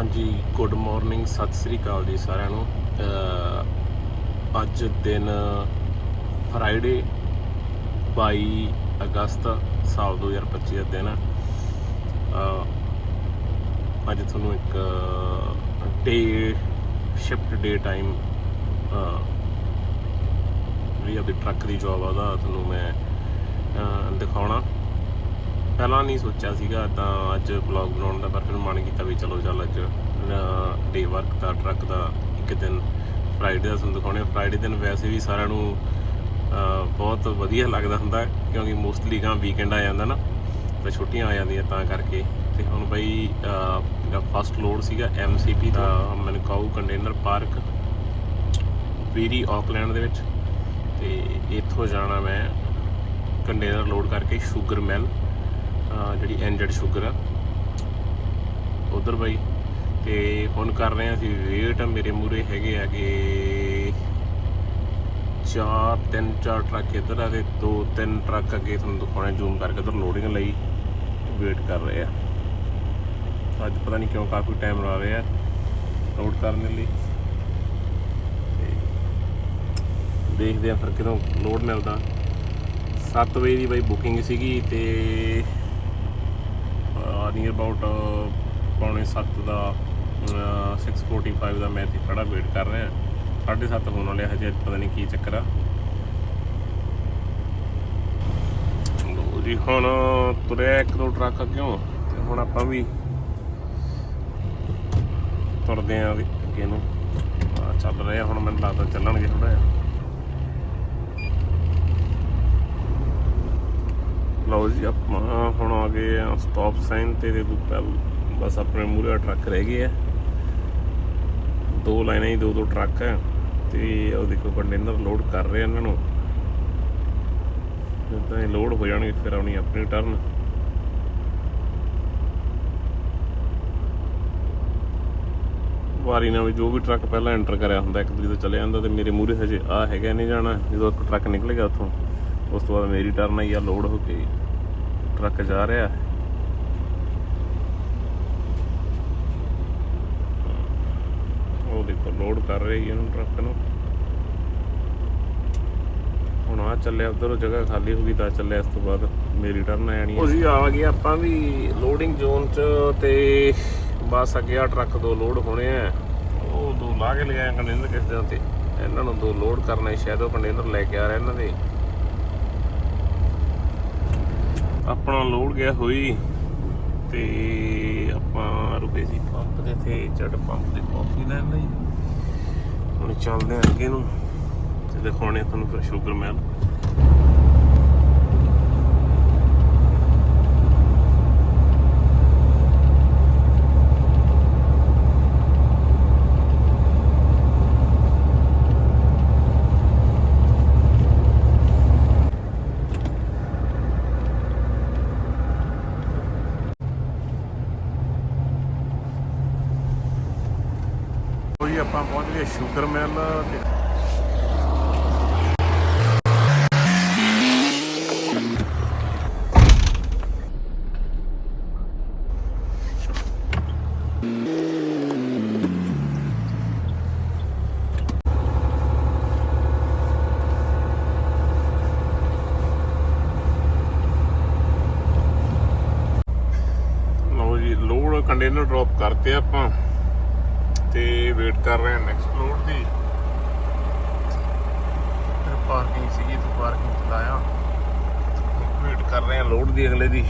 ਹਾਂਜੀ good morning Sat Sri ਅਕਾਲ ਜੀ ਸਾਰਿਆਂ ਨੂੰ। ਅੱਜ ਦਿਨ ਫਰਾਈਡੇ 22 ਅਗਸਤ ਸਾਲ 2025 ਦਾ ਦਿਨ ਅੱਜ ਤੁਹਾਨੂੰ ਇੱਕ ਡੇ ਸ਼ਿਫਟ ਡੇ ਟਾਈਮ ਜਿਹੜੀ ਆਪਣੀ ਟਰੱਕ ਦੀ ਜੌਬ ਆ ਉਹਦਾ, ਤੁਹਾਨੂੰ ਮੈਂ ਦਿਖਾਉਣਾ। ਪਹਿਲਾਂ ਨਹੀਂ ਸੋਚਿਆ ਸੀਗਾ ਤਾਂ ਅੱਜ ਵਲੌਗ ਬਣਾਉਣ ਦਾ ਪਰ ਫਿਰ ਮਨ ਕੀਤਾ ਵੀ ਚਲੋ ਚੱਲ ਅੱਜ ਡੇ ਵਰਕ ਦਾ ਟਰੱਕ ਦਾ ਇੱਕ ਦਿਨ ਫਰਾਈਡੇ ਦਾ ਤੁਹਾਨੂੰ ਦਿਖਾਉਣੇ ਫਰਾਈਡੇ ਦਿਨ ਵੈਸੇ ਵੀ ਸਾਰਿਆਂ ਨੂੰ ਬਹੁਤ ਵਧੀਆ ਲੱਗਦਾ ਹੁੰਦਾ ਕਿਉਂਕਿ ਮੋਸਟਲੀ ਗਾਂ ਵੀਕਐਂਡ ਆ ਜਾਂਦਾ ਨਾ ਤਾਂ ਛੁੱਟੀਆਂ ਆ ਜਾਂਦੀਆਂ ਤਾਂ ਕਰਕੇ। ਤੇ ਹੁਣ ਬਈ ਅਹ, ਜਿਹੜਾ ਫਸਟ ਲੋਡ ਸੀਗਾ MCP ਦਾ Manukau container park Wiri Auckland ਦੇ ਵਿੱਚ। ਤੇ ਇੱਥੋਂ ਜਾਣਾ ਮੈਂ ਕੰਟੇਨਰ ਲੋਡ ਕਰਕੇ ਸ਼ੂਗਰ ਮਿਲ ਜਿਹੜੀ ਐਂਜਡ ਸ਼ੂਗਰ ਆ, ਉਧਰ ਬਾਈ, ਤੇ ਹੁਣ ਕਰ ਰਹੇ ਆ ਅਸੀਂ ਵੇਟ ਮੇਰੇ ਮੂਰੇ ਹੈਗੇ ਆ ਕਿ ਚਾਰ, ਤਿੰਨ, ਚਾਰ ਟਰੱਕ ਇੱਧਰ ਆ ਤੇ ਦੋ, ਤਿੰਨ ਟਰੱਕ ਅੱਗੇ ਤੁਹਾਨੂੰ ਦਿਖਾਉਣੇ ਜ਼ੂਮ ਕਰਕੇ ਉਧਰ ਲੋਡਿੰਗ ਲਈ ਵੇਟ ਕਰ ਰਹੇ ਆ। ਅੱਜ ਪਤਾ ਨਹੀਂ ਕਿਉਂ ਕਾਫੀ ਟਾਈਮ ਲਾ ਰਹੇ ਆ ਲੋਡ ਕਰਨ ਲਈ। ਤੇ ਦੇਖਦੇ ਆ ਫਿਰ ਕਿਦੋਂ ਲੋਡ ਮਿਲਦਾ। 7 ਵਜੇ ਦੀ ਬਾਈ ਬੁਕਿੰਗ ਸੀਗੀ ਤੇ ਨੀਅਰ ਅਬਾਊਟ uh, ਪੌਣੇ 7 ਦਾ ਅਹ, 6:45 ਦਾ ਮੈਂ ਇੱਥੇ ਖੜਾ ਵੇਟ ਕਰ ਰਿਹਾ। 7:30 ਹੋਣ ਵਾਲੇ ਹਜੇ ਪਤਾ ਨਹੀਂ ਕੀ ਚੱਕਰ ਆ। ਲੋ ਜੀ ਹੁਣ ਤੁਰਿਆ ਇੱਕ ਦੋ ਟਰੱਕ ਅੱਗਿਓਂ ਤੇ ਹੁਣ ਆਪਾਂ ਵੀ ਤੁਰਦੇ ਆਂ ਅੱਗੇ ਨੂੰ। ਚੱਲ ਰਹੇ ਆ ਹੁਣ ਮੈਨੂੰ ਲੱਗਦਾ ਚੱਲਣਗੇ ਥੋੜਾ ਜਿਹਾ। ਲਓ ਜੀ, ਆਪਾਂ ਹੁਣ ਆ ਗਏ ਆ ਸਟਾਪ ਸਾਈਨ ਤੇ ਦੇ ਪਹਿਲ ਬਸ ਆਪਣੇ ਮੂਹਰੇ ਟਰੱਕ ਰਹਿ ਗਏ ਆ। ਦੋ ਲਾਈਨਾਂ ਹੀ, ਦੋ ਦੋ ਟਰੱਕ ਆ ਤੇ ਉਹ ਦੇਖੋ ਕੰਟੇਨਰ ਲੋਡ ਕਰ ਰਹੇ ਆ ਇਹਨਾਂ ਨੂੰ। ਜਦੋਂ ਇਹ ਲੋਡ ਹੋ ਜਾਣਗੇ, ਫਿਰ ਆਉਣੀ ਆਪਣੀ ਟਰਨ ਵਾਰੀ ਨਾਲ ਜੋ ਵੀ ਟਰੱਕ ਪਹਿਲਾਂ ਐਂਟਰ ਕਰਿਆ ਹੁੰਦਾ, ਇੱਕ ਦੂਜੇ ਤੋਂ ਚਲੇ ਜਾਂਦਾ ਤੇ ਮੇਰੇ ਮੂਹਰੇ ਹਜੇ ਆ ਹੈਗਾ ਨਹੀਂ ਜਾਣਾ। ਜਦੋਂ ਇੱਕ ਟਰੱਕ ਨਿਕਲ ਗਿਆ ਉੱਥੋਂ, ਉਸ ਤੋਂ ਬਾਅਦ ਮੇਰੀ ਟਰਨ ਆਈ ਆ ਲੋਡ ਹੋ ਕੇ। ਟਰੱਕ ਜਾ ਰਿਹਾ। ਉਹ ਦੇਖੋ ਲੋਡ ਕਰ ਰਹੀ ਹੈ ਇਹਨੂੰ ਟਰੱਕ ਨੂੰ। ਹੁਣ ਆ ਚੱਲਿਆ ਉਧਰ, ਜਗ੍ਹਾ ਖਾਲੀ ਹੋ ਗਈ ਤਾਂ ਚੱਲਿਆ ਇਸ ਤੋਂ ਬਾਅਦ। ਮੇਰੀ ਟਰਨ ਆ ਜਾਣੀ ਹੈ। ਅਸੀਂ ਆ ਗਏ ਆਪਾਂ ਵੀ ਲੋਡਿੰਗ ਜ਼ੋਨ 'ਚ ਤੇ ਬਸ ਅੱਗੇ ਆ ਟਰੱਕ ਦੋ ਲੋਡ ਹੋਣੇ ਆ। ਉਹ ਦੋ ਲਾ ਕੇ ਲਗਾਏ ਕੰਟੇਨਰ ਕਿਸ ਦੇ ਤੇ ਇਹਨਾਂ ਨੂੰ ਦੋ ਲੋਡ ਕਰਨਾ ਸ਼ਾਇਦ ਉਹ ਕੰਟੇਨਰ ਲੈ ਕੇ ਆ ਰਿਹਾ ਇਹਨਾਂ ਦੇ। ਆਪਣਾ ਲੋਡ ਗਿਆ ਹੋਈ ਤੇ ਆਪਾਂ ਰੁਕੇ ਸੀ ਪੰਪ ਦੇ ਤੇ ਜੱਟ ਪੰਪ ਦੇ ਕਾਫੀ ਲੈਣ ਲਈ। ਹੁਣ ਚੱਲਦੇ ਆ ਅੱਗੇ ਨੂੰ। ਤੇ ਦਿਖਾਉਣੇ ਤੁਹਾਨੂੰ ਫਿਰ ਸ਼ੂਗਰ ਮੈਲ। ਆਪਾਂ ਪਹੁੰਚ ਗਏ ਸ਼ੂਗਰ ਮਿਲ ਤੇ ਕੰਟੇਨਰ ਡ੍ਰੌਪ ਕਰਤੇ ਆਪਾਂ। ਤੇ ਵੇਟ ਕਰ ਰਹੇ ਹਾਂ ਨੈਕਸਟ ਲੋਡ ਦੀ। ਫਿਰ ਪਾਰਕਿੰਗ ਸੀਗੀ, ਤੇ ਪਾਰਕਿੰਗ ਚਲਾਇਆ ਵੇਟ ਕਰ ਰਹੇ ਹਾਂ ਲੋਡ ਦੀ ਅਗਲੇ ਦੀ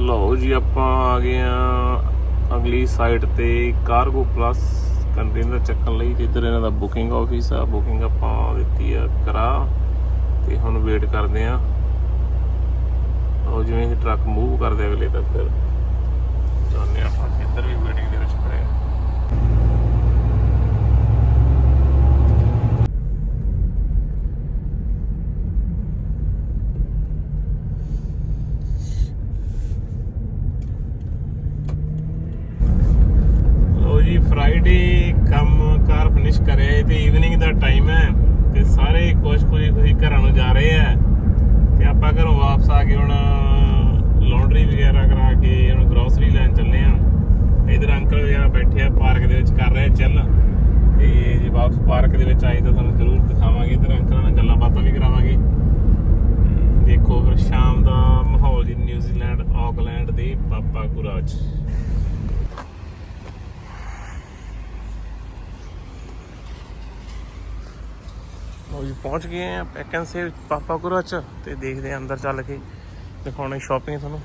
ਲਓ ਜੀ, ਆਪਾਂ ਆ ਗਏ ਆ ਅਗਲੀ ਸਾਈਟ ਤੇ ਕਾਰਗੋ ਪਲੱਸ ਕੰਟੇਨਰ ਚੱਕਣ ਲਈ ਤੇ ਇੱਧਰ ਇਹਨਾਂ ਦਾ ਬੁਕਿੰਗ ਆਫਿਸ ਆ। ਬੁਕਿੰਗ ਆਪਾਂ ਦਿੱਤੀ ਆ ਕਰਾ ਤੇ ਹੁਣ ਵੇਟ ਕਰਦੇ ਆ ਉਹ ਜਿਵੇਂ ਹੀ ਟਰੱਕ ਮੂਵ ਕਰਦੇ ਅਗਲੇ ਤੱਕ। ਫਿਰ ਜਾਂਦੇ ਆਪਾਂ ਇੱਧਰ ਵੀ ਵੇਟਿੰਗ ਦੇ ਵਿੱਚ ਖੜੇ ਆ ਫਰਾਈਡੇ ਕੰਮ ਕਾਰ ਫਿਨਿਸ਼ ਕਰਿਆ ਤੇ ਈਵਨਿੰਗ ਦਾ ਟਾਈਮ ਹੈ ਤੇ ਸਾਰੇ ਕੁਝ ਕੋਈ ਤੁਸੀਂ ਘਰਾਂ ਨੂੰ ਜਾ ਰਹੇ ਆ ਤੇ ਆਪਾਂ ਘਰੋਂ ਵਾਪਸ ਆ ਕੇ ਹੁਣ ਲਾਂਡਰੀ ਵਗੈਰਾ ਕਰਾ ਕੇ ਹੁਣ ਗਰੋਸਰੀ ਲੈਣ ਚੱਲੇ ਆ ਇਧਰ ਅੰਕਲ ਵਗੈਰਾ ਬੈਠੇ ਆ ਪਾਰਕ ਦੇ ਵਿੱਚ ਕਰ ਰਹੇ ਚੱਲ ਤੇ ਜੇ ਵਾਪਸ ਪਾਰਕ ਦੇ ਵਿੱਚ ਆਈ ਤਾਂ ਤੁਹਾਨੂੰ ਜ਼ਰੂਰ ਦਿਖਾਵਾਂਗੇ। ਇਧਰ ਅੰਕਲਾਂ ਨਾਲ ਗੱਲਾਂ ਬਾਤਾਂ ਵੀ ਕਰਾਵਾਂਗੇ। ਦੇਖੋ ਫਿਰ ਸ਼ਾਮ ਦਾ ਮਾਹੌਲ ਜੀ, ਨਿਊਜ਼ੀਲੈਂਡ ਆਕਲੈਂਡ ਦੇ ਪਾਪਾ ਗੁਰਾਜ ਪਹੁੰਚ ਗਏ ਆ ਪੈਕਨ ਸੇ ਪਾਪਾ ਗੁਰਾਜ ਤੇ ਦੇਖਦੇ ਆ ਅੰਦਰ ਚੱਲ ਕੇ ਦਿਖਾਉਣੀ ਸ਼ਾਪਿੰਗ ਤੁਹਾਨੂੰ।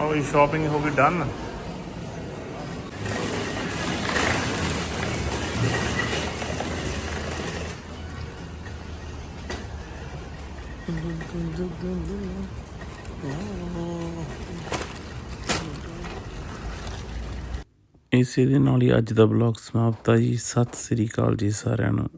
ਉਹ ਸ਼ਾਪਿੰਗ ਹੋ ਗਈ ਡਨ ਇਸੇ ਦੇ ਨਾਲ ਹੀ ਅੱਜ ਦਾ ਬਲੌਗ ਸਮਾਪਤ ਆ ਜੀ। ਸਤਿ ਸ੍ਰੀ ਅਕਾਲ ਜੀ ਸਾਰਿਆਂ ਨੂੰ।